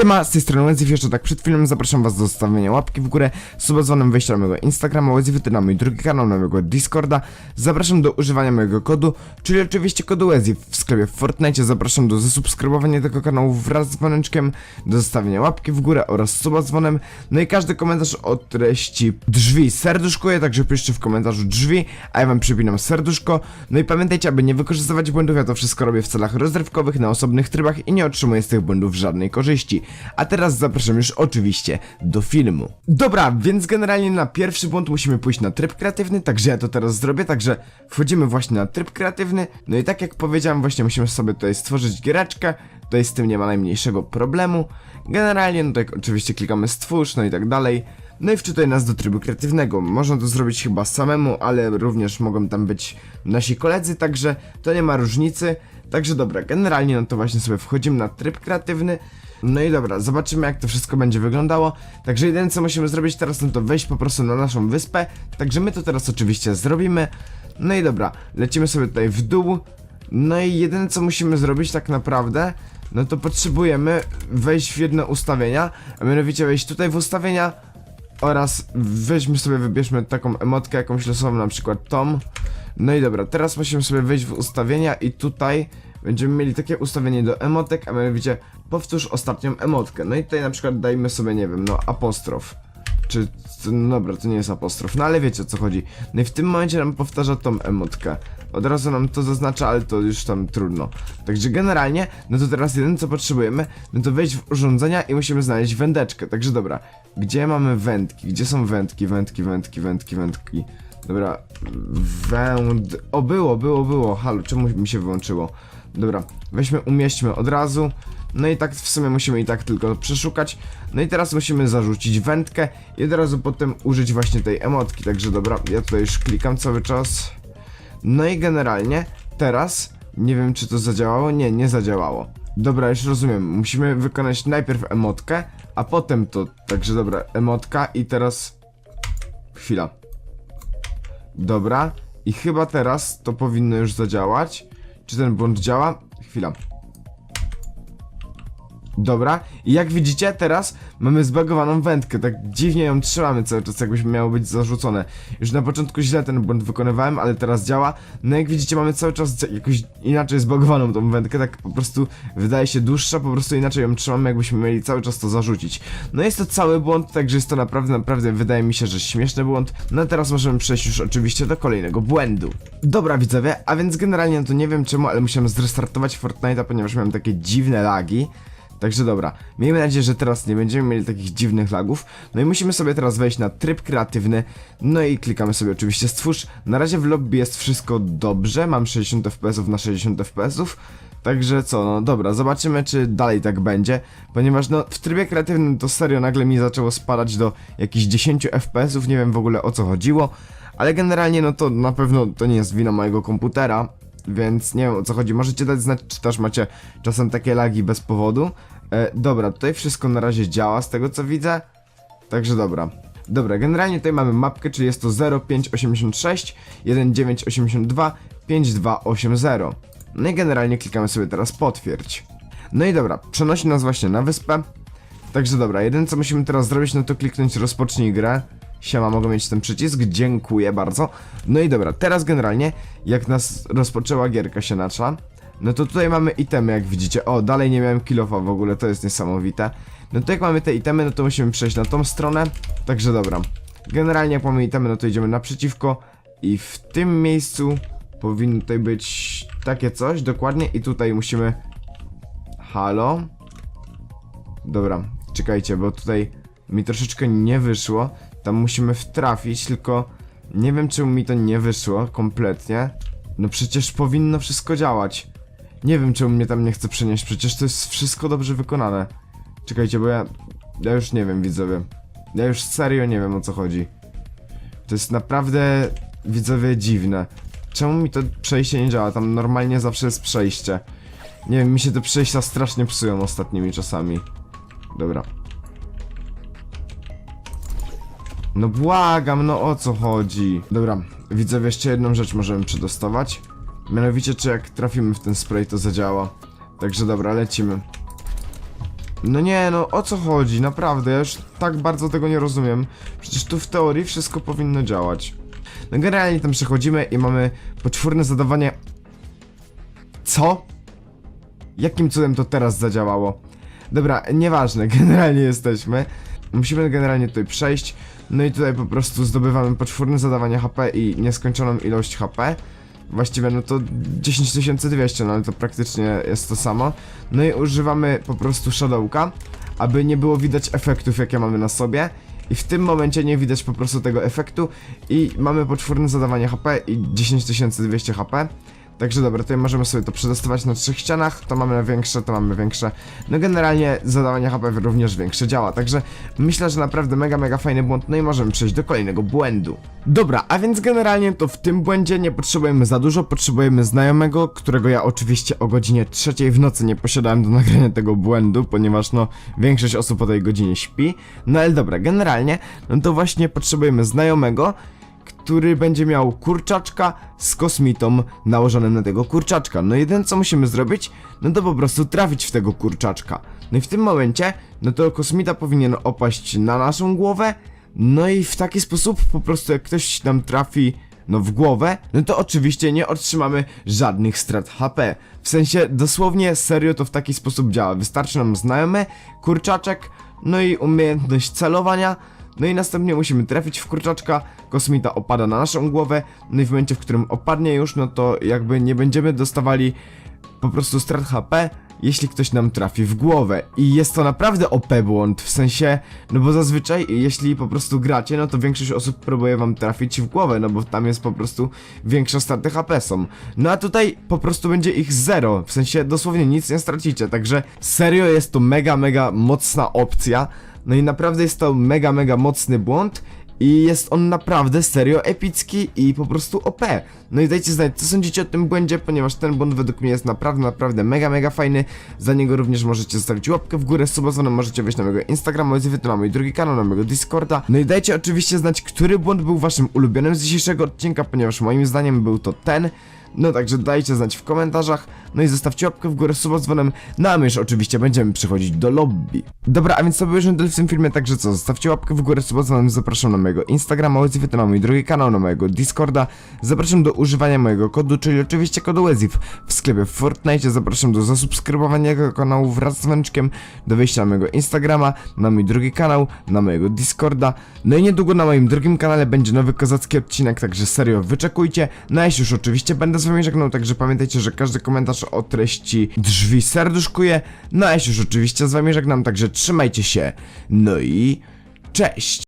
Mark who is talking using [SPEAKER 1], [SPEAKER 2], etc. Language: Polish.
[SPEAKER 1] Siema, z tej strony Łezif, jeszcze tak przed filmem zapraszam was do zostawienia łapki w górę, suba dzwonem wejścia na mojego Instagrama, Łezif, na mój drugi kanał, na mojego Discorda, zapraszam do używania mojego kodu, czyli oczywiście kodu Łezif w sklepie w Fortnite, zapraszam do zasubskrybowania tego kanału wraz z dzwoneczkiem, do zostawienia łapki w górę oraz suba dzwonem, no i każdy komentarz o treści drzwi serduszkuję, także piszcie w komentarzu drzwi, a ja wam przypinam serduszko, no i pamiętajcie, aby nie wykorzystywać błędów, ja to wszystko robię w celach rozrywkowych, na osobnych trybach i nie otrzymuję z tych błędów żadnej korzyści. A teraz zapraszam już oczywiście do filmu. Dobra, więc generalnie na pierwszy błąd musimy pójść na tryb kreatywny, także ja to teraz zrobię, także wchodzimy właśnie na tryb kreatywny, no i tak jak powiedziałem, właśnie musimy sobie tutaj stworzyć giereczkę, tutaj z tym nie ma najmniejszego problemu. Generalnie, no tak oczywiście klikamy stwórz, no i tak dalej. No i wczytaj nas do trybu kreatywnego. Można to zrobić chyba samemu, ale również mogą tam być nasi koledzy, także to nie ma różnicy. Także dobra, generalnie no to właśnie sobie wchodzimy na tryb kreatywny. No i dobra, zobaczymy jak to wszystko będzie wyglądało. Także jedyne co musimy zrobić teraz, no to wejść po prostu na naszą wyspę. Także my to teraz oczywiście zrobimy. No i dobra, lecimy sobie tutaj w dół. No i jedyne co musimy zrobić tak naprawdę, no to potrzebujemy wejść w jedne ustawienia, a mianowicie wejść tutaj w ustawienia oraz weźmy sobie, wybierzmy taką emotkę jakąś losową, na przykład Tom. No i dobra, teraz musimy sobie wejść w ustawienia i tutaj będziemy mieli takie ustawienie do emotek, a mianowicie powtórz ostatnią emotkę. No i tutaj na przykład dajmy sobie, nie wiem, no apostrof. Czy, no dobra, to nie jest apostrof, no ale wiecie o co chodzi. No i w tym momencie nam powtarza tą emotkę. Od razu nam to zaznacza, ale to już tam trudno. Także generalnie, no to teraz jedyne co potrzebujemy, no to wejść w urządzenia i musimy znaleźć wędeczkę. Także dobra, gdzie mamy wędki? Gdzie są wędki, wędki, wędki, wędki, wędki? Dobra, węd... O, było, było, było. Halo, czemu mi się wyłączyło? Dobra, weźmy, umieśćmy od razu. No i tak w sumie musimy i tak tylko przeszukać. No i teraz musimy zarzucić wędkę i od razu potem użyć właśnie tej emotki. Także dobra, ja tutaj już klikam cały czas. No i generalnie teraz nie wiem czy to zadziałało. Nie, nie zadziałało. Dobra, już rozumiem. Musimy wykonać najpierw emotkę, a potem to. Także dobra, emotka i teraz. Chwila. Dobra, i chyba teraz to powinno już zadziałać. Czy ten błąd działa? Chwila. Dobra, i jak widzicie teraz mamy zbagowaną wędkę, tak dziwnie ją trzymamy cały czas, jakbyśmy miało być zarzucone. Już na początku źle ten błąd wykonywałem, ale teraz działa. No jak widzicie mamy cały czas jakoś inaczej zbagowaną tą wędkę, tak po prostu wydaje się dłuższa, po prostu inaczej ją trzymamy, jakbyśmy mieli cały czas to zarzucić. No jest to cały błąd, także jest to naprawdę, naprawdę wydaje mi się, że śmieszny błąd. No a teraz możemy przejść już oczywiście do kolejnego błędu. Dobra widzowie, a więc generalnie no to nie wiem czemu, ale musiałem zrestartować Fortnite'a, ponieważ miałem takie dziwne lagi. Także dobra, miejmy nadzieję, że teraz nie będziemy mieli takich dziwnych lagów. No i musimy sobie teraz wejść na tryb kreatywny. No i klikamy sobie oczywiście stwórz. Na razie w lobby jest wszystko dobrze, mam 60 fps na 60 fps. Także co, no dobra, zobaczymy czy dalej tak będzie, ponieważ no w trybie kreatywnym to serio nagle mi zaczęło spadać do jakichś 10 fps, nie wiem w ogóle o co chodziło, ale generalnie no to na pewno to nie jest wina mojego komputera, więc nie wiem o co chodzi. Możecie dać znać, czy też macie czasem takie lagi bez powodu. E, dobra, tutaj wszystko na razie działa z tego co widzę. Także dobra. Dobra, generalnie tutaj mamy mapkę, czyli jest to 0586 1982 5280. No i generalnie klikamy sobie teraz potwierdź. No i dobra, przenosi nas właśnie na wyspę. Także dobra, jedyne co musimy teraz zrobić, no to kliknąć rozpocznij grę. Siema, mogę mieć ten przycisk, dziękuję bardzo. No i dobra, teraz generalnie, jak nas rozpoczęła gierka się nasza, no to tutaj mamy itemy, jak widzicie. O, dalej nie miałem kilofa w ogóle, to jest niesamowite. No to jak mamy te itemy, no to musimy przejść na tą stronę. Także dobra. Generalnie jak mamy itemy, no to idziemy naprzeciwko. I w tym miejscu powinno tutaj być takie coś, dokładnie. I tutaj musimy... Halo? Dobra, czekajcie, bo tutaj mi troszeczkę nie wyszło. Tam musimy wtrafić, tylko nie wiem czemu mi to nie wyszło kompletnie. No przecież powinno wszystko działać. Nie wiem czemu mnie tam nie chce przenieść, przecież to jest wszystko dobrze wykonane. Czekajcie, bo ja... Ja już nie wiem, widzowie. Ja już serio nie wiem o co chodzi. To jest naprawdę, widzowie, dziwne. Czemu mi to przejście nie działa? Tam normalnie zawsze jest przejście. Nie wiem, mi się te przejścia strasznie psują ostatnimi czasami. Dobra. No błagam, no o co chodzi? Dobra, widzowie, jeszcze jedną rzecz możemy przedostawać. Mianowicie, czy jak trafimy w ten spray, to zadziała. Także dobra, lecimy. No nie, no o co chodzi? Naprawdę, ja już tak bardzo tego nie rozumiem. Przecież tu w teorii wszystko powinno działać. No generalnie tam przechodzimy i mamy poczwórne zadawanie... Co? Jakim cudem to teraz zadziałało? Dobra, nieważne, generalnie jesteśmy. Musimy generalnie tutaj przejść. No i tutaj po prostu zdobywamy poczwórne zadawanie HP i nieskończoną ilość HP. Właściwie no to 10200, no ale to praktycznie jest to samo. No i używamy po prostu Shadowka, aby nie było widać efektów jakie mamy na sobie. I w tym momencie nie widać po prostu tego efektu i mamy poczwórne zadawanie HP i 10200 HP. Także dobra, tutaj możemy sobie to przedostawać na trzech ścianach, to mamy większe, to mamy większe. No generalnie zadawanie HP również większe działa, także myślę, że naprawdę mega, mega fajny błąd, no i możemy przejść do kolejnego błędu. Dobra, a więc generalnie to w tym błędzie nie potrzebujemy za dużo, potrzebujemy znajomego, którego ja oczywiście o godzinie trzeciej w nocy nie posiadałem do nagrania tego błędu, ponieważ no większość osób o tej godzinie śpi. No ale dobra, generalnie, no to właśnie potrzebujemy znajomego, który będzie miał kurczaczka z kosmitą nałożonym na tego kurczaczka. No jedyne co musimy zrobić, no to po prostu trafić w tego kurczaczka. No i w tym momencie, no to kosmita powinien opaść na naszą głowę, no i w taki sposób po prostu jak ktoś nam trafi no w głowę, no to oczywiście nie otrzymamy żadnych strat HP. W sensie dosłownie serio to w taki sposób działa. Wystarczy nam znajomy, kurczaczek, no i umiejętność celowania, no i następnie musimy trafić w kurczaczka, kosmita opada na naszą głowę, no i w momencie, w którym opadnie już, no to jakby nie będziemy dostawali po prostu strat HP, jeśli ktoś nam trafi w głowę. I jest to naprawdę OP błąd, w sensie, no bo zazwyczaj jeśli po prostu gracie, no to większość osób próbuje wam trafić w głowę, no bo tam jest po prostu większe straty HP są. No a tutaj po prostu będzie ich zero, w sensie dosłownie nic nie stracicie, także serio jest to mega, mega mocna opcja. No i naprawdę jest to mega, mega mocny błąd i jest on naprawdę serio epicki i po prostu OP. No i dajcie znać, co sądzicie o tym błędzie, ponieważ ten błąd według mnie jest naprawdę, naprawdę mega, mega fajny. Za niego również możecie zostawić łapkę w górę, suba możecie wejść na mojego Instagrama, na mój drugi kanał, na mojego Discorda. No i dajcie oczywiście znać, który błąd był waszym ulubionym z dzisiejszego odcinka, ponieważ moim zdaniem był to ten. No także dajcie znać w komentarzach, no i zostawcie łapkę w górę, suba dzwonem, no a my już oczywiście będziemy przechodzić do lobby. Dobra, a więc to był już na tyle w tym filmie, także co, zostawcie łapkę w górę, suba dzwonem, zapraszam na mojego Instagrama, Wezif, na mój drugi kanał, na mojego Discorda, zapraszam do używania mojego kodu, czyli oczywiście kodu Wezif w sklepie w Fortnite, zapraszam do zasubskrybowania tego kanału wraz z dzwoneczkiem, do wejścia na mojego Instagrama, na mój drugi kanał, na mojego Discorda, no i niedługo na moim drugim kanale będzie nowy kozacki odcinek, także serio wyczekujcie, no ja już oczywiście będę z wami żegnał, także pamiętajcie, że każdy komentarz o treści drzwi serduszkuje, no a ja się już oczywiście z wami żegnam, także trzymajcie się, no i cześć!